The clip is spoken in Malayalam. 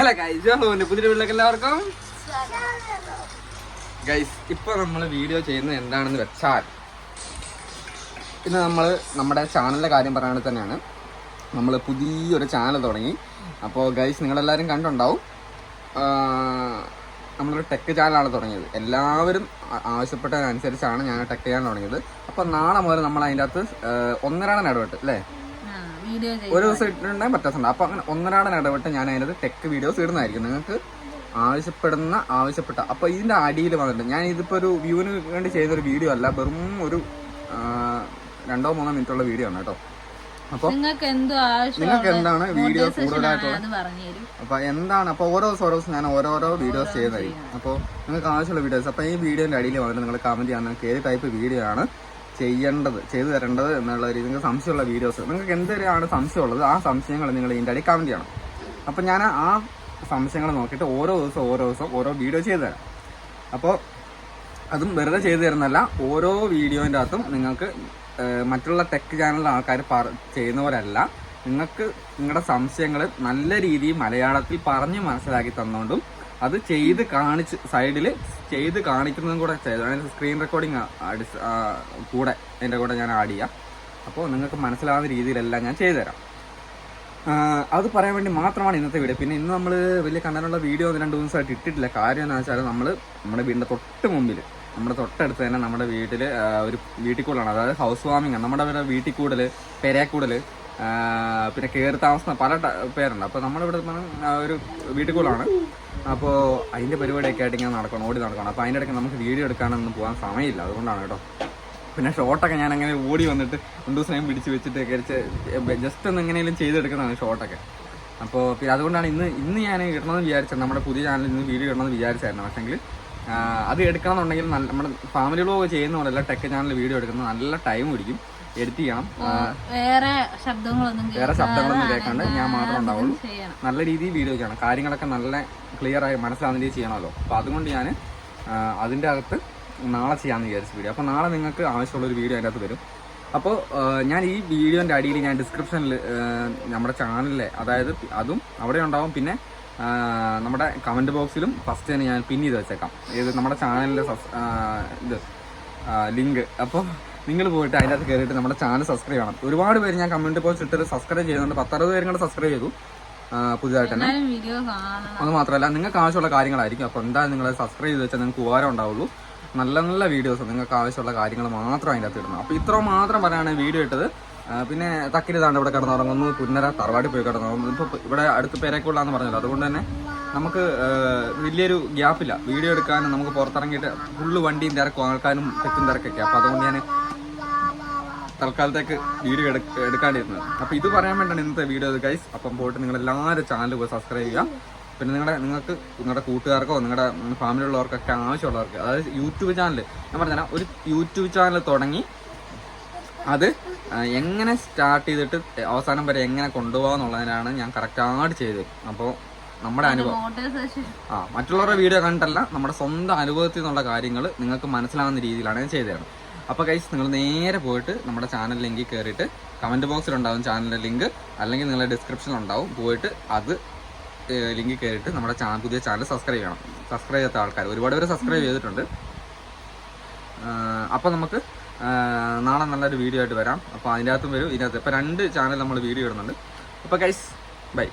ഹലോ ഗൈസ് ഹലോന്റെ പുതിയ വീട്ടിലേക്ക് എല്ലാവർക്കും ഗൈസ് ഇപ്പൊ നമ്മൾ വീഡിയോ ചെയ്യുന്നത് എന്താണെന്ന് വെച്ചാൽ ഇന്ന് നമ്മൾ നമ്മുടെ ചാനലിന്റെ കാര്യം പറയുകയാണെങ്കിൽ തന്നെയാണ്. നമ്മൾ പുതിയൊരു ചാനൽ തുടങ്ങി. അപ്പോൾ ഗൈസ് നിങ്ങളെല്ലാവരും കണ്ടുണ്ടാവും നമ്മളൊരു ടെക് ചാനലാണ് തുടങ്ങിയത്. എല്ലാവരും ആവശ്യപ്പെട്ടതിനനുസരിച്ചാണ് ഞാൻ ടെക് ചാനൽ തുടങ്ങിയത്. അപ്പോൾ നാളെ മുതൽ നമ്മൾ അതിന്റെ അകത്ത് ഒന്നരാടൻ ഇടപെട്ട് അല്ലേ? ഒരു ദിവസം ഇട്ടിട്ടുണ്ടെങ്കിൽ പറ്റാസുണ്ട് അപ്പൊ അങ്ങനെ ഒന്നരാടൻ ഇടപെട്ട് ഞാൻ അതിനകത്ത് ടെക് വീഡിയോസ് ഇടുന്നതായിരിക്കും. നിങ്ങൾക്ക് ആവശ്യപ്പെടുന്ന ആവശ്യപ്പെട്ട. അപ്പൊ ഇതിന്റെ അടിയിൽ വന്നിട്ടുണ്ട് ഞാൻ ഇതിപ്പോ ഒരു വ്യൂവിന് വേണ്ടി ചെയ്യുന്ന ഒരു വീഡിയോ അല്ല വെറും ഒരു രണ്ടോ മൂന്നോ മിനിറ്റ് ഉള്ള വീഡിയോ ആണ് കേട്ടോ. അപ്പൊ നിങ്ങൾക്ക് എന്താണ് വീഡിയോ കൂടുതലായിട്ടുള്ള അത് പറഞ്ഞു തരും അപ്പൊ എന്താണ്? അപ്പൊ ഓരോ ദിവസം ഓരോ ദിവസം ഞാൻ ഓരോരോ വീഡിയോസ് ചെയ്യുന്നതായിരിക്കും. അപ്പോൾ നിങ്ങൾക്ക് ആവശ്യമുള്ള വീഡിയോസ് അപ്പൊ ഈ വീഡിയോന്റെ അടിയിൽ വന്നിട്ട് നിങ്ങൾ കമന്റ് ചെയ്യാൻ നിങ്ങൾക്ക് ഏത് ടൈപ്പ് വീഡിയോ ആണ്? ചെയ്യേണ്ടത് ചെയ്തു തരേണ്ടത് എന്നുള്ള രീതി നിങ്ങൾക്ക് സംശയമുള്ള വീഡിയോസ് നിങ്ങൾക്ക് എന്തൊക്കെയാണ് സംശയമുള്ളത് ആ സംശയങ്ങൾ നിങ്ങൾ ഇതിന്റെ അടി കമന്റ് ചെയ്യണം. അപ്പോൾ ഞാൻ ആ സംശയങ്ങൾ നോക്കിയിട്ട് ഓരോ ദിവസം ഓരോ ദിവസം ഓരോ വീഡിയോ ചെയ്തു തരാം. അപ്പോൾ അതും വെറുതെ ചെയ്തു തരുന്നല്ല ഓരോ വീഡിയോന്റെ അകത്തും നിങ്ങൾക്ക് മറ്റുള്ള ടെക് ചാനലിലെ ആൾക്കാർ പറ ചെയ്യുന്ന പോലെയല്ല നിങ്ങൾക്ക് നിങ്ങളുടെ സംശയങ്ങൾ നല്ല രീതിയിൽ മലയാളത്തിൽ പറഞ്ഞ് മനസ്സിലാക്കി തന്നുകൊണ്ടും അത് ചെയ്ത് കാണിച്ച് സൈഡിൽ ചെയ്ത് കാണിക്കുന്നതും കൂടെ ചെയ്തു. സ്ക്രീൻ റെക്കോർഡിങ് കൂടെ അതിന്റെ കൂടെ ഞാൻ ആഡ് ചെയ്യാം. അപ്പോൾ നിങ്ങൾക്ക് മനസ്സിലാവുന്ന രീതിയിലെല്ലാം ഞാൻ ചെയ്തുതരാം അത് പറയാൻ വേണ്ടി മാത്രമാണ് ഇന്നത്തെ വീഡിയോ പിന്നെ ഇന്ന് നമ്മൾ വലിയ കണ്ണനുള്ള വീഡിയോ ഒന്ന് രണ്ട് ദിവസമായിട്ട് ഇട്ടിട്ടില്ല. കാര്യം എന്ന് വെച്ചാൽ നമ്മൾ നമ്മുടെ വീടിന്റെ തൊട്ട് മുമ്പിൽ നമ്മുടെ തൊട്ടടുത്ത് തന്നെ നമ്മുടെ വീട്ടിൽ ഒരു വീട്ടിൽ കൂടലാണ് അതായത് ഹൗസ് വാമിംഗ് ആണ്. നമ്മുടെ വീട്ടിൽ കൂടൽ പെരയാക്കൂടൽ പിന്നെ കയറി താമസം പല പേരുണ്ട്. അപ്പോൾ നമ്മളിവിടെ ഒരു വീട്ടിൽ കൂടാണ് അപ്പോൾ അതിന്റെ പരിപാടിയൊക്കെ ആയിട്ട് ഇങ്ങനെ നടക്കണം ഓടി നടക്കണം. അപ്പോൾ അതിന്റെ ഇടയ്ക്ക് നമുക്ക് വീഡിയോ എടുക്കാനൊന്നും പോകാൻ സമയമില്ല. അതുകൊണ്ടാണ് കേട്ടോ. പിന്നെ ഷോട്ടൊക്കെ ഞാൻ അങ്ങനെ ഓടി വന്നിട്ട് രണ്ടു ദിവസം പിടിച്ച് വെച്ചിട്ട് കരിച്ച് ജസ്റ്റ് ഒന്ന് എങ്ങനെയും ചെയ്തെടുക്കുന്നതാണ് ഷോട്ടൊക്കെ. അപ്പോൾ പിന്നെ അതുകൊണ്ടാണ് ഇന്ന് ഇന്ന് ഞാൻ ഇടണമെന്ന് വിചാരിച്ചത്. നമ്മുടെ പുതിയ ചാനലിൽ ഇന്ന് വീഡിയോ ഇടണമെന്ന് വിചാരിച്ചായിരുന്നു. പക്ഷേങ്കിൽ അത് എടുക്കണമെന്നുണ്ടെങ്കിൽ നമ്മുടെ ഫാമിലി വ്ലോഗ് ചെയ്യുന്ന ടെക് ചാനൽ വീഡിയോ എടുക്കുന്നത് നല്ല ടൈം പിടിക്കും. എഡിറ്റ് ചെയ്യണം. വേറെ ശബ്ദങ്ങളൊന്നും വേറെ ശബ്ദങ്ങളൊന്നും കേൾക്കാണ്ട് ഞാൻ മാത്രം ഉണ്ടാവുള്ളൂ. നല്ല രീതിയിൽ വീഡിയോ ചെയ്യണം. കാര്യങ്ങളൊക്കെ നല്ല ക്ലിയർ ആയി മനസ്സിലാവുന്ന രീതിയിൽ ചെയ്യണമല്ലോ. അപ്പോൾ അതുകൊണ്ട് ഞാൻ അതിന്റെ അകത്ത് നാളെ ചെയ്യാന്ന് വിചാരിച്ച വീഡിയോ അപ്പോൾ നാളെ നിങ്ങൾക്ക് ആവശ്യമുള്ള ഒരു വീഡിയോ അതിന്റെ അകത്ത് വരും അപ്പോൾ ഞാൻ ഈ വീഡിയോന്റെ അടിയിൽ ഞാൻ ഡിസ്ക്രിപ്ഷനിൽ നമ്മുടെ ചാനലിലെ അതായത് അതും അവിടെ ഉണ്ടാവും. പിന്നെ നമ്മുടെ കമന്റ് ബോക്സിലും ഫസ്റ്റ് തന്നെ ഞാൻ പിൻ ചെയ്ത് വെച്ചേക്കാം. ഇത് നമ്മുടെ ചാനലിന്റെ ഇത് ലിങ്ക് അപ്പോൾ നിങ്ങൾ പോയിട്ട് അതിന്റെ അകത്ത് കയറിയിട്ട് നമ്മുടെ ചാനൽ സബ്സ്ക്രൈബ് ചെയ്യണം. ഒരുപാട് പേര് ഞാൻ കമന്റ് പോസ്റ്റ് ഇട്ടിട്ട് സബ്സ്ക്രൈബ് ചെയ്യുന്നുണ്ട് പത്തറുപത് പേരും കൂടെ സബ്സ്ക്രൈബ് ചെയ്തു. പുതിയതായിട്ട് തന്നെ. അത് മാത്രമല്ല നിങ്ങൾക്ക് ആവശ്യമുള്ള കാര്യങ്ങളായിരിക്കും. അപ്പോൾ എന്താ നിങ്ങൾ സബ്സ്ക്രൈബ് ചെയ്ത് വെച്ചാൽ നിങ്ങൾക്ക് ഉപകാരം ഉണ്ടാവുള്ളൂ. നല്ല നല്ല വീഡിയോസ് നിങ്ങൾക്ക് ആവശ്യമുള്ള കാര്യങ്ങൾ മാത്രം അതിന്റെ അകത്ത് ഇടുന്നത് അപ്പോൾ ഇത്ര മാത്രം പറയാനാണ് വീഡിയോ ഇട്ടത്. പിന്നെ തക്കിരിതാണ് ഇവിടെ കിടന്നുറങ്ങുന്നു. പുന്നര തറവാടി പോയി കിടന്നുറങ്ങുന്നു. ഇപ്പോൾ ഇവിടെ അടുത്ത് പേരേക്കുള്ളാന്ന് പറഞ്ഞല്ലോ. അതുകൊണ്ട് തന്നെ നമുക്ക് വലിയൊരു ഗ്യാപ്പില്ല വീഡിയോ എടുക്കാനും നമുക്ക് പുറത്തിറങ്ങിയിട്ട് ഫുള്ള് വണ്ടിയും തിരക്കും ആൾക്കാരും തെക്കും തിരക്കൊക്കെ. അപ്പോൾ അതുകൊണ്ട് ഞാൻ തൽക്കാലത്തേക്ക് വീഡിയോ എടുക്ക എടുക്കാണ്ടിരുന്നത്. അപ്പോൾ ഇത് പറയാൻ വേണ്ടിയാണ് ഇന്നത്തെ വീഡിയോ ഗൈസ് അപ്പം പോയിട്ട് നിങ്ങൾ എല്ലാവരും ചാനൽ പോയി സബ്സ്ക്രൈബ് ചെയ്യുക. പിന്നെ നിങ്ങളുടെ നിങ്ങൾക്ക് നിങ്ങളുടെ കൂട്ടുകാർക്കോ നിങ്ങളുടെ ഫാമിലിയുള്ളവർക്കൊക്കെ ആവശ്യമുള്ളവർക്ക് അതായത് യൂട്യൂബ് ചാനൽ ഞാൻ പറഞ്ഞാൽ ഒരു യൂട്യൂബ് ചാനൽ തുടങ്ങി. അത് എങ്ങനെ സ്റ്റാർട്ട് ചെയ്തിട്ട് അവസാനം വരെ എങ്ങനെ കൊണ്ടുപോകാന്നുള്ളതിനാണ് ഞാൻ കറക്റ്റായിട്ട് ചെയ്തത്. അപ്പോൾ നമ്മുടെ അനുഭവം. ആ മറ്റുള്ളവരുടെ വീഡിയോ കണ്ടിട്ടല്ല നമ്മുടെ സ്വന്തം അനുഭവത്തിൽ നിന്നുള്ള കാര്യങ്ങൾ നിങ്ങൾക്ക് മനസ്സിലാകുന്ന രീതിയിലാണ് ഞാൻ ചെയ്തു തരുന്നത് അപ്പോൾ കൈസ് നിങ്ങൾ നേരെ പോയിട്ട് നമ്മുടെ ചാനൽ ലിങ്കിൽ കയറിയിട്ട് കമന്റ് ബോക്സിൽ ഉണ്ടാവും ചാനലിന്റെ ലിങ്ക് അല്ലെങ്കിൽ നിങ്ങളുടെ ഡിസ്ക്രിപ്ഷനിൽ ഉണ്ടാവും. പോയിട്ട് അത് ലിങ്കിൽ കയറിയിട്ട് നമ്മുടെ ചാനൽ പുതിയ ചാനൽ സബ്സ്ക്രൈബ് ചെയ്യണം. സബ്സ്ക്രൈബ് ചെയ്യാത്ത ആൾക്കാർ ഒരുപാട് പേര് സബ്സ്ക്രൈബ് ചെയ്തിട്ടുണ്ട്. അപ്പോൾ നമുക്ക് നാളെ നല്ലൊരു വീഡിയോ ആയിട്ട് വരാം. അപ്പോൾ അതിന്റെ അകത്തും വരും. ഇതിനകത്ത് ഇപ്പോൾ രണ്ട് ചാനൽ നമ്മൾ വീഡിയോ ഇടുന്നുണ്ട്. അപ്പോൾ കൈസ് ബൈ